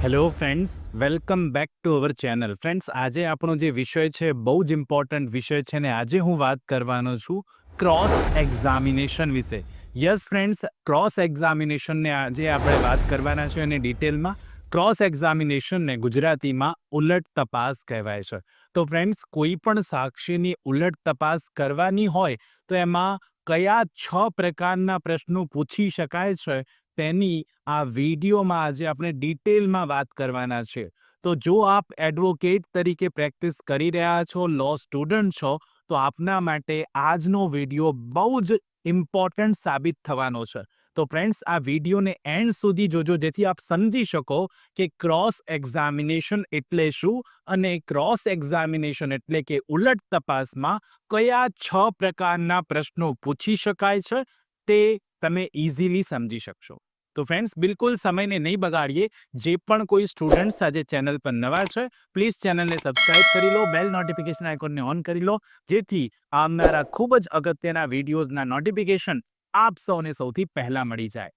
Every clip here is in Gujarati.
Hello friends welcome back to our channel friends આજે આપણો જે વિષય છે, બહુ જ ઇમ્પોર્ટન્ટ વિષય છે ને આજે હું વાત કરવાનો છું ક્રોસ એક્ઝામિનેશન વિશે. યસ ફ્રેન્ડ્સ ક્રોસ એક્ઝામિનેશનને આજે આપણે વાત કરવાના છે અને ડિટેલમાં ક્રોસ એક્ઝામિનેશનને ગુજરાતીમાં ઉલટ તપાસ કહેવાય છે. તો ફ્રેન્ડ્સ કોઈ પણ સાક્ષીની ઉલટ તપાસ કરવાની હોય તો એમાં કયા છ પ્રકારના પ્રશ્નો પૂછી શકાય છે તેની આ વિડીયોમાં આજે આપણે ડિટેલમાં વાત કરવાના છે. તો જો આપ એડવોકેટ તરીકે પ્રેક્ટિસ કરી રહ્યા છો, લો સ્ટુડન્ટ છો, તો આપના માટે આજનો વીડિયો બહુ જ ઇમ્પોર્ટન્ટ સાબિત થવાનો છે. તો ફ્રેન્ડ્સ, આ વિડીયોને એન્ડ સુધી જોજો, જેથી આપ સમજી શકો કે ક્રોસ એક્ઝામિનેશન એટલે શું અને ક્રોસ એક્ઝામિનેશન એટલે કે ઉલટ તપાસમાં કયા છ પ્રકારના પ્રશ્નો પૂછી શકાય છે, તે તમે ઇઝીલી સમજી શકશો. તો ફ્રેન્ડ્સ બિલકુલ સમયને નહીં બગાડીએ. જે પણ કોઈ સ્ટુડન્ટ્સ આજે ચેનલ પર નવા છે પ્લીઝ ચેનલને સબસ્ક્રાઇબ કરી લો બેલ નોટિફિકેશન આઇકોનને ઓન કરી લો, જેથી આવનારા ખૂબ જ અગત્યના વિડીયોઝના નોટિફિકેશન આપ સૌને સૌથી પહેલા મળી જાય.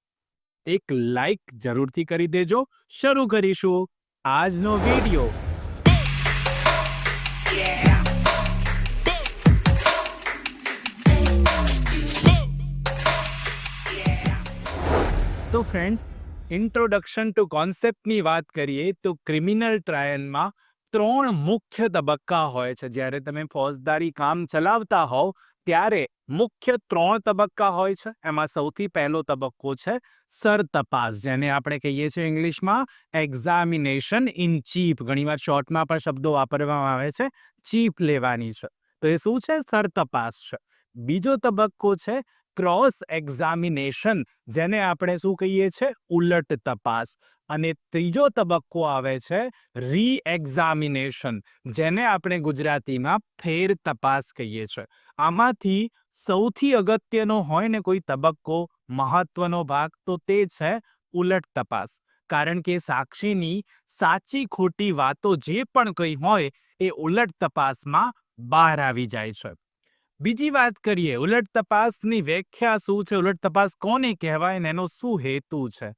એક લાઈક જરૂરથી કરી દેજો. શરૂ કરીશું આજનો વીડિયો તો ફ્રેન્ડ્સ ઇન્ટ્રોડક્શન ટુ કોન્સેપ્ટની વાત કરીએ તો ક્રિમિનલ ટ્રાયલમાં ત્રણ મુખ્ય તબક્કા હોય છે. જ્યારે તમે ફોજદારી કામ ચલાવતા હોવ, ત્યારે મુખ્ય ત્રણ તબક્કા હોય છે. એમાં સૌથી પહેલો તબક્કો છે સર તપાસ, જેને આપણે કહીએ છીએ ઇંગ્લિશમાં એક્ઝામિનેશન ઇન ચીપ ઘણીવાર શોર્ટમાં પણ શબ્દો વાપરવામાં આવે છે ચીપ લેવાની છે. તો એ શું છે? સર તપાસ છે. બીજો તબક્કો છે ક્રોસ એક્ઝામિનેશન જેને આપણે શું કહીએ છીએ ઉલટ તપાસ. અને ત્રીજો તબક્કો આવે છે રી એક્ઝામિનેશન જેને આપણે ગુજરાતીમાં ફેર તપાસ કહીએ છીએ આમાંથી સૌથી અગત્યનો હોય ને કોઈ તબક્કો, મહત્વનો ભાગ, તો તે છે ઉલટ તપાસ. કારણ કે સાક્ષીની સાચી ખોટી વાતો જે પણ કંઈ હોય, એ ઉલટ તપાસમાં બહાર આવી જાય છે. બીજી વાત કરીએ, ઉલટ તપાસની વ્યાખ્યા શું છે? ઉલટ તપાસ કોને કહેવાય અને એનો શું હેતુ છે?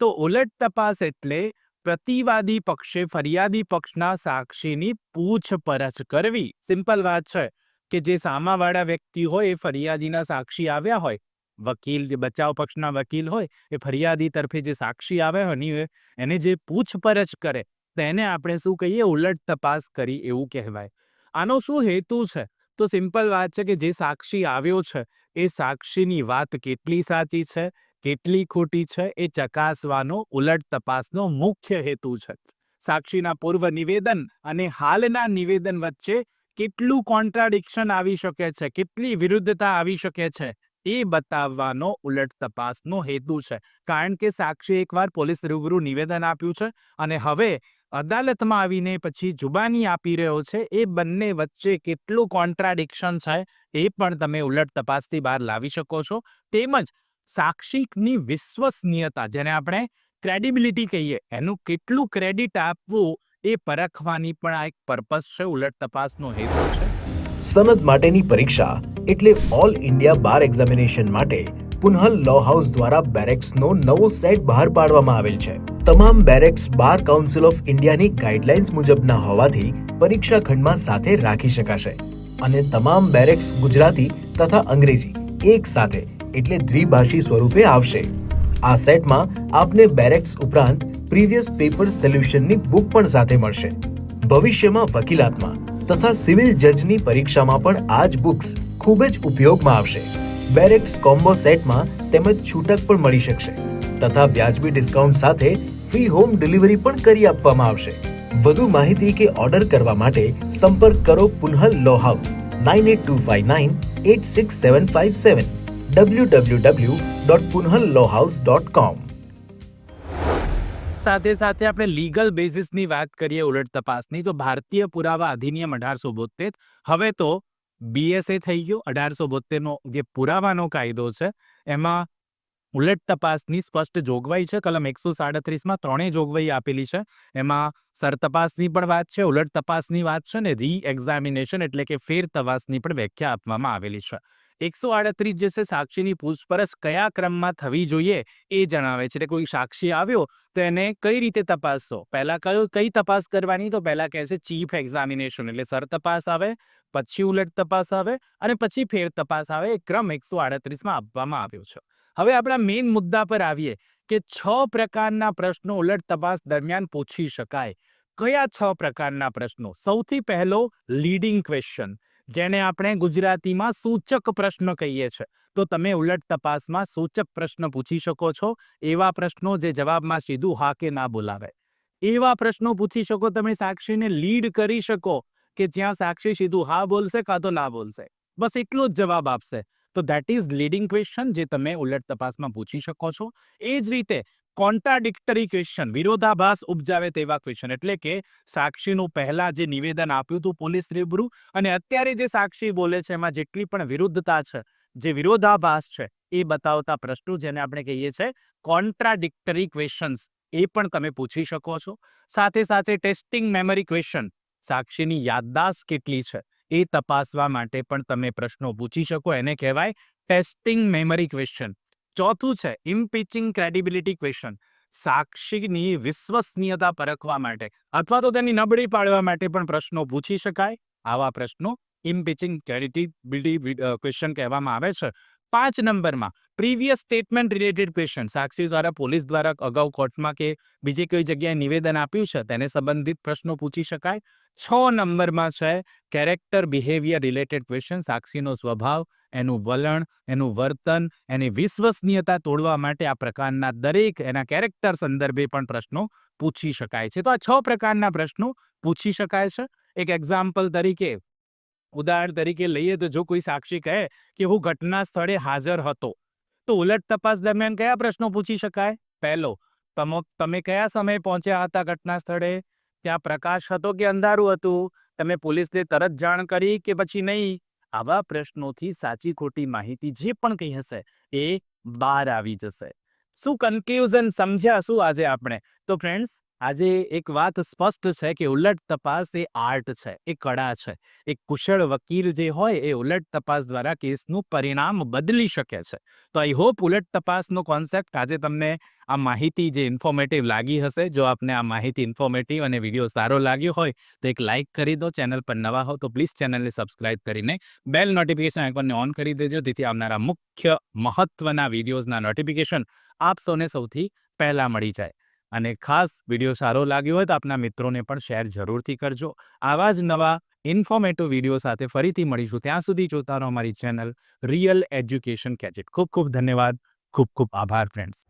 તો ઉલટ તપાસ એટલે પ્રતિવાદી પક્ષે ફરિયાદી પક્ષના સાક્ષીની પૂછપરછ કરવી. સિમ્પલ વાત છે કે જે સામાવાળા વ્યક્તિ હોય એ ફરિયાદીના સાક્ષી આવ્યા હોય, વકીલ જે બચાવ પક્ષના વકીલ હોય, એ ફરિયાદી તરફે જે સાક્ષી આવ્યા હોય એને જે પૂછપરછ કરે તેને આપણે શું કહીએ? ઉલટ તપાસ કરી એવું કહેવાય. આનો શું હેતુ છે? તો સિમ્પલ વાત છે કે જે સાક્ષી આવ્યો છે, એ સાક્ષીની વાત કેટલી સાચી છે, કેટલી ખોટી છે, એ ચકાસવાનો, ઉલટ તપાસનો મુખ્ય હેતુ છે. સાક્ષીના પૂર્વ નિવેદન અને હાલના નિવેદન વચ્ચે કેટલું કોન્ટ્રાડિક્શન આવી શકે છે, કેટલી વિરુદ્ધતા આવી શકે છે, એ બતાવવાનો ઉલટ તપાસનો હેતુ છે. કારણ કે સાક્ષી એકવાર પોલીસ રૂબરૂ નિવેદન આપ્યું છે અને હવે અદાલતમાં આવીને પછી જુબાની આપી રહ્યો છે. એ બંને વચ્ચે કેટલું કોન્ટ્રાડિક્શન છે એ પણ તમે ઉલટ તપાસથી બહાર લાવી શકો છો. તેમજ સાક્ષીની વિશ્વસનીયતા, જેને આપણે ક્રેડિબિલિટી કહીએ, એનું કેટલું ક્રેડિટ આપવું એ પરખવાની પણ આ એક પર્પસ છે, ઉલટ તપાસનો હેતુ છે. સનદ માટેની પરીક્ષા એટલે ઓલ ઇન્ડિયા બાર એક્ઝામિનેશન માટે પુનઃ લો હાઉસ દ્વારા બેરેક્સનો નવો સેટ બહાર પાડવામાં આવેલ છે. તમામ બેરેક્સ બાર કાઉન્સિલ ઓફ ઇન્ડિયાની ગાઈડલાઇન્સ મુજબના હોવાથી પરીક્ષા ખંડમાં સાથે રાખી શકાશે. અને તમામ બેરેક્સ ગુજરાતી તથા અંગ્રેજી એક સાથે એટલે દ્વિભાષી સ્વરૂપે આવશે. આ સેટમાં આપને બેરેક્સ ઉપરાંત પ્રીવિયસ પેપર સોલ્યુશનની બુક પણ સાથે મળશે. ભવિષ્યમાં વકીલાતમાં તથા સિવિલ જજની પરીક્ષામાં પણ આ જ બુક્સ ખૂબ જ ઉપયોગમાં આવશે. બેરેક્સ કોમ્બો સેટમાં તેમજ છૂટક પણ મળી શકશે. તથા વ્યાજબી ડિસ્કાઉન્ટ સાથે ફ્રી હોમ ડિલિવરી પણ કરી આપવામાં આવશે. વધુ માહિતી કે ઓર્ડર કરવા માટે સંપર્ક કરો પુનઃ લો house nine eight two five nine eight six seven five seven W W W dot પુનઃ લો હાઉસ ડોટ કોમ સાથે સાથે આપણે લીગલ બેઝિસની વાત કરીએ ઉલટ તપાસની, તો ભારતીય પુરાવા અધિનિયમ અઢારસો બોતેર હવે તો બીએસએ થઈ ગયો. અઢારસો બોતેરનો જે પુરાવાનો કાયદો છે, એમાં ઉલટ તપાસની સ્પષ્ટ જોગવાઈ છે. કલમ એકસો સાડત્રીસમાં ત્રણેય જોગવાઈ આપેલી છે. એમાં સર તપાસની પણ વાત છે, ઉલટ તપાસની વાત છે ને રી એક્ઝામિનેશન એટલે કે ફેર તપાસની પણ વ્યાખ્યા આપવામાં આવેલી છે. એકસો આડત્રીસ જે છે, સાક્ષીની પૂછપરછ કયા ક્રમમાં થવી જોઈએ એ જણાવે છે. એટલે કોઈ સાક્ષી આવ્યો તો એને કઈ રીતે તપાસશો? પહેલા કયો, કઈ તપાસ કરવાની? તો પહેલા કહે છે, ચીફ એક્ઝામિનેશન એટલે સર તપાસ આવે, પછી ઉલટ તપાસ આવે અને પછી ફેર તપાસ આવે. એ ક્રમ એકસો આડત્રીસમાં આપવામાં આવ્યો છે. હવે આપણા મેઇન મુદ્દા પર આવીએ કે છ પ્રકારના પ્રશ્નો ઉલટ તપાસ દરમિયાન પૂછી શકાય. કયા છ પ્રકારના પ્રશ્નો? સૌથી પહેલો લીડિંગ ક્વેશ્ચન જેને આપણે ગુજરાતીમાં સૂચક પ્રશ્ન કહીએ છીએ તો તમે ઉલટ તપાસમાં સૂચક પ્રશ્ન પૂછી શકો છો. એવા પ્રશ્નો જે જવાબમાં સીધું હા કે ના બોલાવે. એવા પ્રશ્નો પૂછી શકો, તમે સાક્ષીને લીડ કરી શકો કે જ્યાં સાક્ષી સીધું હા બોલશે કાં તો ના બોલશે. બસ એટલો જ જવાબ આપશે. તો ધેટ ઇઝ લીડિંગ ક્વેશ્ચન જે તમે ઉલટ તપાસમાં પૂછી શકો છો. એ જ રીતે કોન્ટ્રાડિક્ટરી ક્વેશ્ચન વિરોધાભાસ ઉપજાવે તેવા ક્વેશ્ચન એટલે કે સાક્ષીનું પહેલા જે નિવેદન આપ્યું હતું પોલીસ રૂબરૂ અને અત્યારે જે સાક્ષી બોલે છે એમાં જેટલી પણ વિરુદ્ધતા છે, જે વિરોધાભાસ છે, એ બતાવતા પ્રશ્નો જેને આપણે કહીએ છીએ કોન્ટ્રાડિક્ટરી ક્વેશ્ચન્સ એ પણ તમે પૂછી શકો છો. સાથે સાથે ટેસ્ટિંગ મેમરી ક્વેશ્ચન સાક્ષીની યાદદાસ્ત કેટલી છે? એ તપાસવા માટે પણ તમે પ્રશ્નો પૂછી શકો. એને કહેવાય ટેસ્ટિંગ મેમરી ક્વેશ્ચન ચોથું છે ઇમ્પીચિંગ ક્રેડિબિલિટી ક્વેશ્ચન સાક્ષીની વિશ્વસનીયતા પરખવા માટે અથવા તો તેની નબળી પાડવા માટે પણ પ્રશ્નો પૂછી શકાય. આવા પ્રશ્નો ઇમ્પીચિંગ ક્રેડિબિલિટી ક્વેશ્ચન કહેવામાં આવે છે. પાંચ નંબરમાં પ્રીવિયસ સ્ટેટમેન્ટ રિલેટેડ ક્વેશ્ચન. સાક્ષી દ્વારા, પોલીસ દ્વારા, અગાઉ કોર્ટમાં કે બીજી કોઈ જગ્યાએ નિવેદન આપ્યું છે, તેને સંબંધિત પ્રશ્નો પૂછી શકાય. છ નંબરમાં છે કેરેક્ટર બિહેવિયર રિલેટેડ ક્વેશ્ચન સાક્ષીનો સ્વભાવ, એનું વલણ, એનું વર્તન, એની વિશ્વસનીયતા તોડવા માટે આ પ્રકારના દરેક એના કેરેક્ટર સંદર્ભે પણ પ્રશ્નો પૂછી શકાય છે. તો આ છ પ્રકારના પ્રશ્નો પૂછી શકાય છે. એક એક્ઝામ્પલ તરીકે ઉદાહરણ તરીકે લઈએ તો જો કોઈ સાક્ષી કહે કે, હું ઘટના સ્થળે હાજર હતો. તો ઉલટ તપાસ દરમિયાન કયા પ્રશ્નો પૂછી શકાય? પહેલો, તમો કયા સમયે પહોંચ્યા હતા ઘટના સ્થળે? ત્યાં પ્રકાશ હતો કે અંધારું હતું? તમે પોલીસને તરત જાણ કરી કે પછી નહીં? આવા પ્રશ્નોથી સાચી ખોટી માહિતી જે પણ કહી હશે, એ બહાર આવી જશે. શું કન્ફ્યુઝન સમજ્યા શું આજે આપણે? તો ફ્રેન્ડ્સ આજે એક વાત સ્પષ્ટ છે કે ઉલટ તપાસ એ આર્ટ છે, એ કળા છે. એક કુશળ વકીલ જે હોય એ ઉલટ તપાસ દ્વારા કેસનું પરિણામ બદલી શકે છે. તો આઈ હોપ ઉલટ તપાસનો કોન્સેપ્ટ આજે તમને આ માહિતી જે ઇન્ફોર્મેટિવ લાગી હશે, જો આપને આ માહિતી ઇન્ફોર્મેટિવ અને વીડિયો સારો લાગ્યો હોય, તો એક લાઇક કરી દો, ચેનલ પર નવા હો તો પ્લીઝ ચેનલને સબસ્ક્રાઇબ કરીને બેલ નોટિફિકેશન આઇકોનને ઓન કરી દેજો, જેથી આવનારા મુખ્ય મહત્વના વિડીયોઝના નોટિફિકેશન આપ સૌને સૌથી પહેલાં મળી જાય. અને ખાસ વીડિયો સારો લાગ્યો હોય તો આપના મિત્રોને પણ શેર જરૂરથી કરજો. આવા જ નવા ઇન્ફોર્મેટિવ વીડિયો સાથે ફરીથી મળીશું. ત્યાં સુધી જોતા રહો અમારી ચેનલ રિયલ એજ્યુકેશન કેચેટ ખૂબ ખૂબ ધન્યવાદ. ખૂબ ખૂબ આભાર, ફ્રેન્ડ્સ.